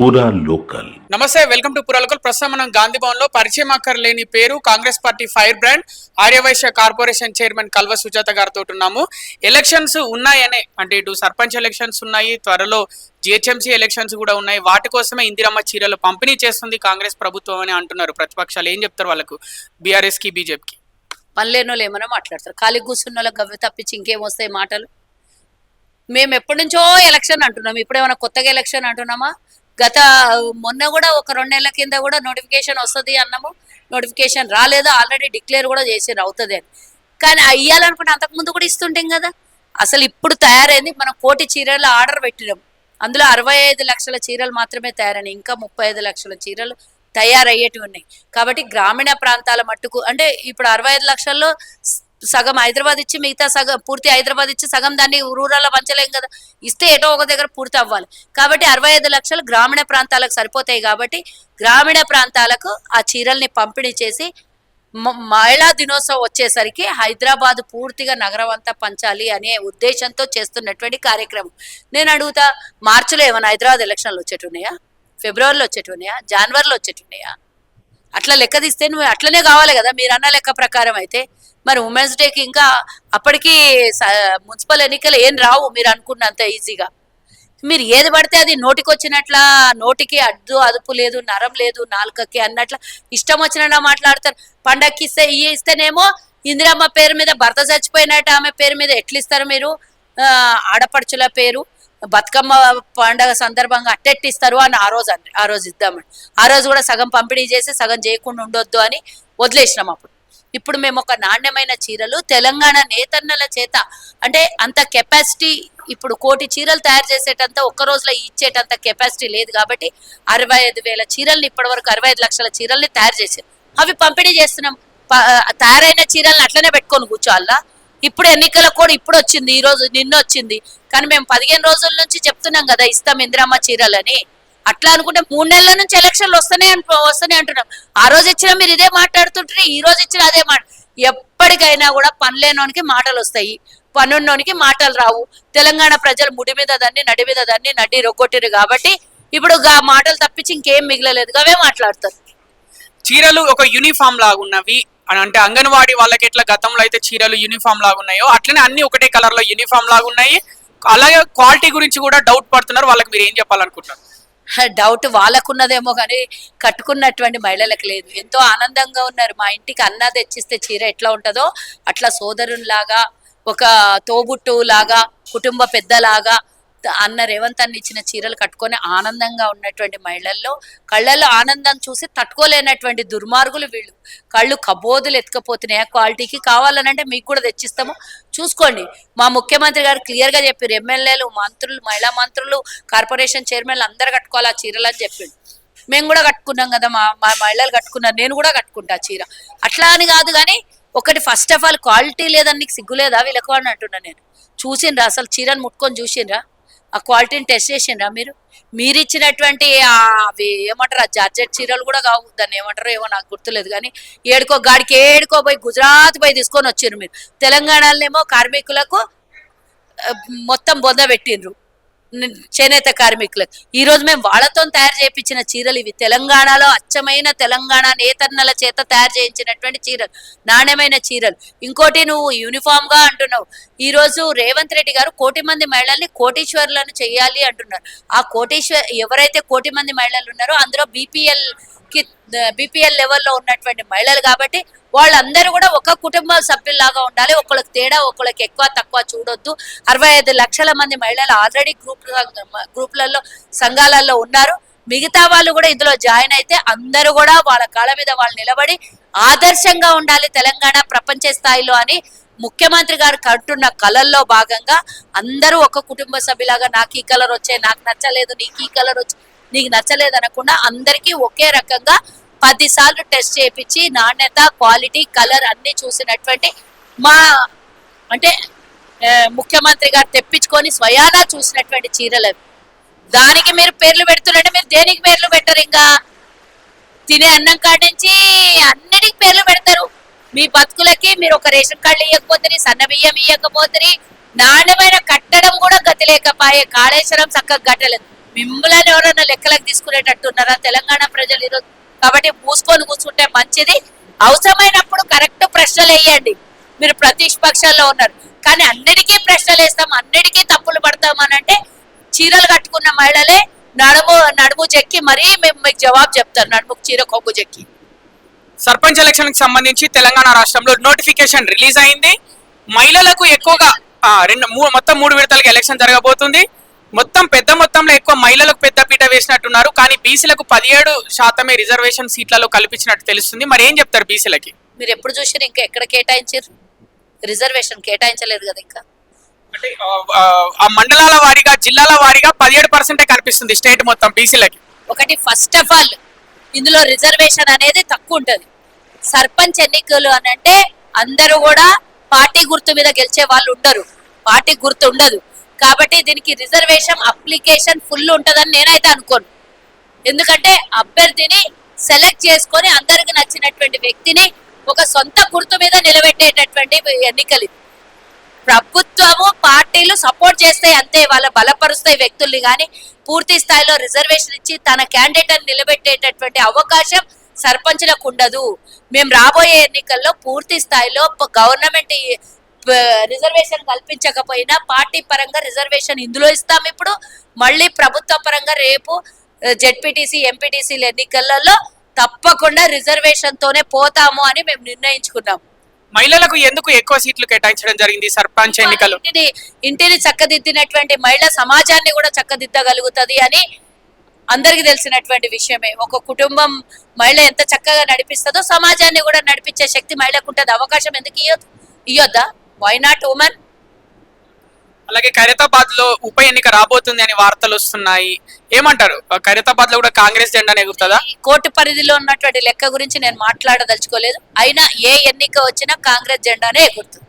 పూరా లోకల్ నమస్తే welcome to పురాలకల్ ప్రస్తుతం మనం గాంధీ భవన్లో పరిచయం అక్కర్లేని పేరు Congress party fire brand Aryavaishya corporation chairman Kalva Sujatha గారితో ఉన్నాము ఎలక్షన్స్ ఉన్నాయనే అంటే ఇటు సర్పంచ్ ఎలక్షన్స్ ఉన్నాయి త్వరలో జిహెచ్ఎంసీ ఎలక్షన్స్ కూడా ఉన్నాయి. వాటి కోసమే ఇందిరమ్మ చీరలు పంపిణీ చేస్తుంది కాంగ్రెస్ ప్రభుత్వం అని అంటున్నారు ప్రతిపక్షాలు. ఏం చెప్తారు వాళ్ళకు? బీఆర్ఎస్కి బీజేపీకి. పనిలేని వాళ్ళు ఏమైనా మాట్లాడతారు? ఖాళీ కూర్చున్న వాళ్ళకి గవ్వ తప్పించి ఇంకేం వస్తాయి మాటలు? మేము ఎప్పటి నుంచో ఎలక్షన్ అంటున్నాం. ఇప్పుడు ఏమైనా కొత్తగా ఎలక్షన్ అంటున్నామా? గత మొన్న కూడా ఒక రెండు నెలల కింద కూడా నోటిఫికేషన్ వస్తుంది అన్నాము. నోటిఫికేషన్ రాలేదు? ఆల్రెడీ డిక్లేర్ కూడా చేసారు అవుతుంది అని. కానీ అయ్యాలనుకుంటే అంతకుముందు కూడా ఇస్తుంటాం కదా? అసలు ఇప్పుడు తయారైంది మనం కోటి చీరలు ఆర్డర్ పెట్టినాం. అందులో అరవై ఐదు లక్షల చీరలు మాత్రమే తయారైనాయి. ఇంకా ముప్పై ఐదు లక్షల చీరలు తయారయ్యేటివి ఉన్నాయి. కాబట్టి గ్రామీణ ప్రాంతాల మట్టుకు అంటే ఇప్పుడు అరవై ఐదు లక్షల్లో సగం హైదరాబాద్ ఇచ్చి మిగతా సగం పూర్తి హైదరాబాద్ ఇచ్చి సగం దాన్ని రూరల్ పంచలేం కదా. ఇస్తే ఏటో ఒక దగ్గర పూర్తి అవ్వాలి. కాబట్టి అరవై ఐదు లక్షలు గ్రామీణ ప్రాంతాలకు సరిపోతాయి కాబట్టి గ్రామీణ ప్రాంతాలకు ఆ చీరల్ని పంపిణీ చేసి మ- మహిళా దినోత్సవం వచ్చేసరికి హైదరాబాద్ పూర్తిగా నగరం అంతా పంచాలి అనే ఉద్దేశంతో చేస్తున్నటువంటి కార్యక్రమం. నేను అడుగుతా మార్చిలో ఏమైనా హైదరాబాద్ ఎలక్షన్లు వచ్చేటున్నాయా ఫిబ్రవరిలో వచ్చేటున్నాయా జనవరిలో వచ్చేటున్నాయా అట్లా లెక్క తీస్తే నువ్వు అట్లనే కావాలి కదా మీరు అన్న లెక్క ప్రకారం అయితే. మరి ఉమెన్స్ డేకి ఇంకా అప్పటికి మున్సిపల్ ఎన్నికలు ఏం రావు మీరు అనుకున్నంత ఈజీగా. మీరు ఏది పడితే అది నోటికి వచ్చినట్లా నోటికి అడ్డు అదుపు లేదు నరం లేదు నాలుకకి అన్నట్ల ఇష్టం వచ్చినట్లా మాట్లాడతారు. పండక్కి ఇస్తే ఇవి ఇస్తేనేమో ఇందిరమ్మ పేరు మీద భర్త చచ్చిపోయినట్టు ఆమె పేరు మీద ఎట్లిస్తారు మీరు? ఆడపడుచుల పేరు బతుకమ్మ పండగ సందర్భంగా అట్టెట్టిస్తారు అని ఆ రోజు ఆ రోజు ఇద్దామని. ఆ రోజు కూడా సగం పంపిణీ చేసి సగం చేయకుండా ఉండొద్దు అని వదిలేసినాం అప్పుడు. ఇప్పుడు మేము ఒక నాణ్యమైన చీరలు తెలంగాణ నేతన్నల చేత అంటే అంత కెపాసిటీ ఇప్పుడు కోటి చీరలు తయారు చేసేటంత ఒక్క రోజులో ఇచ్చేటంత కెపాసిటీ లేదు కాబట్టి అరవై ఐదు వేల చీరల్ని ఇప్పటి వరకు అరవై ఐదు లక్షల చీరల్ని తయారు చేసాం అవి పంపిణీ చేస్తున్నాం. తయారైన చీరల్ని అట్లనే పెట్టుకొని కూర్చోవాలా? ఇప్పుడు ఎన్నికల కూడా ఇప్పుడు వచ్చింది ఈ రోజు నిన్న వచ్చింది. కానీ మేము పదిహేను రోజుల నుంచి చెప్తున్నాం కదా ఇస్తాం ఇందిరమ్మ చీరలని. అట్లా అనుకుంటే మూడు నెలల నుంచి ఎలక్షన్లు వస్తూనే వస్తూనే అంటున్నాం ఆ రోజు ఇచ్చినా మీరు ఇదే మాట్లాడుతుంటారు ఈ రోజు ఇచ్చిన అదే మాట. ఎప్పటికైనా కూడా పనిలేనోనికి మాటలు వస్తాయి. పనున్నోనికి మాటలు రావు. తెలంగాణ ప్రజలు ముడి మీద దాన్ని నడి మీద దాన్ని నడ్డి రొగ్గొట్టిరు కాబట్టి ఇప్పుడు ఆ మాటలు తప్పించి ఇంకేం మిగలలేదు. అవే మాట్లాడతారు. చీరలు ఒక యూనిఫామ్ లాగా ఉన్నవి అని అంటే అంగన్వాడీ వాళ్ళకి ఎట్లా గతంలో అయితే చీరలు యూనిఫామ్ లాగా ఉన్నాయో అట్లనే అన్ని ఒకటే కలర్లో యూనిఫామ్ లాగా ఉన్నాయి అలాగే క్వాలిటీ గురించి కూడా డౌట్ పడుతున్నారు. వాళ్ళకి మీరు ఏం చెప్పాలనుకుంటున్నారు? డౌట్ వాళ్ళకున్నదేమో కానీ కట్టుకున్నటువంటి మహిళలకు లేదు. ఎంతో ఆనందంగా ఉన్నారు. మా ఇంటికి అన్న తెచ్చిస్తే చీర ఎట్లా ఉంటుందో అట్లా సోదరునిలాగా ఒక తోబుట్టు లాగా కుటుంబ పెద్దలాగా అన్న రేవంత్ అన్న ఇచ్చిన చీరలు కట్టుకొని ఆనందంగా ఉన్నటువంటి మహిళల్లో కళ్ళల్లో ఆనందం చూసి తట్టుకోలేనటువంటి దుర్మార్గులు వీళ్ళు. కళ్ళు కబోదులు ఎత్తుకపోతున్నాయి. ఆ క్వాలిటీకి కావాలనంటే మీకు కూడా తెచ్చిస్తాము. చూసుకోండి. మా ముఖ్యమంత్రి గారు క్లియర్గా చెప్పారు. ఎమ్మెల్యేలు మంత్రులు మహిళా మంత్రులు కార్పొరేషన్ చైర్మన్లు అందరు కట్టుకోవాలి ఆ చీరలు అని చెప్పిండు. మేము కూడా కట్టుకున్నాం కదా మా మా మహిళలు కట్టుకున్నారు. నేను కూడా కట్టుకుంటా ఆ చీర. అట్లా అని కాదు కానీ ఒకటి ఫస్ట్ ఆఫ్ ఆల్ క్వాలిటీ లేదని నీకు సిగ్గు లేదా వీళ్ళకు అని అంటున్నా నేను. చూసిండ్రా అసలు చీరను ముట్టుకొని చూసిండ్రా? ఆ క్వాలిటీని టెస్ట్ చేసిండ్రా మీరు? మీరు ఇచ్చినటువంటి అవి ఏమంటారు ఆ జార్జెట్ చీరలు కూడా కావు దాన్ని ఏమంటారో ఏమో నాకు గుర్తులేదు కానీ ఏడుకో గాడికి ఏడుకో పోయి గుజరాత్ పోయి తీసుకొని వచ్చారు మీరు. తెలంగాణలోనేమో కార్మికులకు మొత్తం బొంద పెట్టిండ్రు చేనేత కార్మికులకు ఈ రోజు మేము వాళ్ళతో తయారు చేయించిన చీరలు ఇవి. తెలంగాణలో అచ్చమైన తెలంగాణ నేతన్నల చేత తయారు చేయించినటువంటి చీరలు. నాణ్యమైన చీరలు. ఇంకోటి నువ్వు యూనిఫామ్గా అంటున్నావు. ఈ రోజు రేవంత్ రెడ్డి గారు కోటి మంది మహిళల్ని కోటీశ్వర్లను చేయాలి అంటున్నారు. ఆ కోటీశ్వర్ ఎవరైతే కోటి మంది మహిళలు ఉన్నారో అందులో బీపీఎల్ బీపీఎల్ లెవెల్లో ఉన్నటువంటి మహిళలు కాబట్టి వాళ్ళందరూ కూడా ఒక కుటుంబ సభ్యుల్లాగా ఉండాలి. ఒకళ్ళకి తేడా ఒకళ్ళకి ఎక్కువ తక్కువ చూడొద్దు. అరవై ఐదు లక్షల మంది మహిళలు ఆల్రెడీ గ్రూప్ గ్రూప్లలో సంఘాలలో ఉన్నారు. మిగతా వాళ్ళు కూడా ఇందులో జాయిన్ అయితే అందరూ కూడా వాళ్ళ కాళ్ళ మీద వాళ్ళు నిలబడి ఆదర్శంగా ఉండాలి తెలంగాణ ప్రపంచ స్థాయిలో అని ముఖ్యమంత్రి గారు కంటున్న కళల్లో భాగంగా అందరూ ఒక కుటుంబ సభ్యులాగా నాకు ఈ కలర్ వచ్చే నాకు నచ్చలేదు నీకు ఈ కలర్ వచ్చే నీకు నచ్చలేదు అనకుండా అందరికీ ఒకే రకంగా పది సార్లు టెస్ట్ చేయించి నాణ్యత క్వాలిటీ కలర్ అన్ని చూసినటువంటి మా అంటే ముఖ్యమంత్రి గారు తెప్పించుకొని స్వయానా చూసినటువంటి చీరలు అవి. దానికి మీరు పేర్లు పెడుతున్నారంటే మీరు దేనికి పేర్లు పెట్టరు ఇంకా? తినే అన్నం కాడి నుంచి అన్నిటికి పేర్లు పెడతారు. మీ బతుకులకి మీరు ఒక రేషన్ కార్డు ఇవ్వకపోతే సన్న బియ్యం ఇవ్వకపోతే నాణ్యమైన కట్టడం కూడా గతి లేకపోయే కాళేశ్వరం చక్కగా కట్టలేదు మిమ్మల్ని ఎవరైనా లెక్కలకు తీసుకునేటట్టు ఉన్నారా? తెలంగాణ ప్రజలు ఈరోజు కాబట్టి మూసుకొని కూర్చుంటే మంచిది. అవసరమైనప్పుడు కరెక్ట్ ప్రశ్నలు వేయండి. మీరు ప్రతిపక్షాల్లో ఉన్నారు. కానీ అన్నిటికీ ప్రశ్నలు వేస్తాం అన్నిటికీ తప్పులు పడతాం అని అంటే చీరలు కట్టుకున్న మహిళలే నడుము నడుము చెక్కి మరీ మేము మీకు జవాబు చెప్తారు. నడుముకు చీర కొగ్గు చెక్కి. సర్పంచ్ ఎలక్షన్కి సంబంధించి తెలంగాణ రాష్ట్రంలో నోటిఫికేషన్ రిలీజ్ అయింది. మహిళలకు ఎక్కువగా రెండు మొత్తం మూడు విడతలకు ఎలక్షన్ జరగబోతుంది. మొత్తం పెద్ద మొత్తంలో ఎక్కువ మహిళలకు పెద్ద పీట వేసినట్టున్నారు. కానీ బీసీలకు పదిహేడు శాతమే రిజర్వేషన్ సీట్లలో కల్పించినట్టు తెలుస్తుంది. మరి ఏం చెప్తారు బీసీలకి? మీరు ఎప్పుడు చూసినా ఇంకా ఎక్కడ కేటాయించారు రిజర్వేషన్ కేటాయించలేదు కదా ఇంకా. అంటే ఆ మండలాల వారీగా జిల్లాల వారీగా పదిహేడు పర్సెంటే కనిపిస్తుంది స్టేట్ మొత్తం బీసీలకి. ఒకటి ఫస్ట్ ఆఫ్ ఆల్ ఇందులో రిజర్వేషన్ అనేది తక్కువ ఉంటది. సర్పంచ్ ఎన్నికలు అని అంటే అందరూ కూడా పార్టీ గుర్తు మీద గెలిచే వాళ్ళు ఉండరు. పార్టీ గుర్తు ఉండదు. కాబట్టి దీనికి రిజర్వేషన్ అప్లికేషన్ ఫుల్ ఉంటుందని నేనైతే అనుకోను. ఎందుకంటే అభ్యర్థిని సెలెక్ట్ చేసుకొని అందరికి నచ్చినటువంటి వ్యక్తిని ఒక సొంత గుర్తు మీద నిలబెట్టేటటువంటి ఎన్నికలు ప్రభుత్వము పార్టీలు సపోర్ట్ చేస్తాయి అంతే వాళ్ళ బలపరుస్తాయి వ్యక్తుల్ని కానీ పూర్తి స్థాయిలో రిజర్వేషన్ ఇచ్చి తన క్యాండిడేట్ నిలబెట్టేటటువంటి అవకాశం సర్పంచులకు ఉండదు. మేము రాబోయే ఎన్నికల్లో పూర్తి స్థాయిలో గవర్నమెంట్ రిజర్వేషన్ కల్పించకపోయినా పార్టీ పరంగా రిజర్వేషన్ ఇందులో ఇస్తాం ఇప్పుడు. మళ్ళీ ప్రభుత్వ పరంగా రేపు జెడ్పీటీసీ ఎంపీటీసీల ఎన్నికలలో తప్పకుండా రిజర్వేషన్ తోనే పోతాము అని మేము నిర్ణయించుకున్నాం. మహిళలకు ఎందుకు ఎక్కువ సీట్లు కేటాయించడం జరిగింది సర్పంచ్ ఎన్నికలు? ఇంటిని ఇంటిని చక్కదిద్దినటువంటి మహిళ సమాజాన్ని కూడా చక్కదిద్దగలుగుతది అని అందరికి తెలిసినటువంటి విషయమే. ఒక కుటుంబం మహిళ ఎంత చక్కగా నడిపిస్తుందో సమాజాన్ని కూడా నడిపించే శక్తి మహిళకు ఉంటుంది. అవకాశం ఎందుకు ఇయ్యొద్దు? ఇయ్యొద్దా? వై నాట్ ఉమెన్ అలాగే ఖైరతాబాద్లో ఉప ఎన్నిక రాబోతుంది అని వార్తలు వస్తున్నాయి. ఏమంటారు? ఖైరతాబాద్లో కూడా కాంగ్రెస్ జెండా ఎగురుతుందా? కోర్టు పరిధిలో ఉన్నటువంటి లెక్క గురించి నేను మాట్లాడదలుచుకోలేదు. అయినా ఏ ఎన్నిక వచ్చినా కాంగ్రెస్ జెండానే ఎగురుతుంది.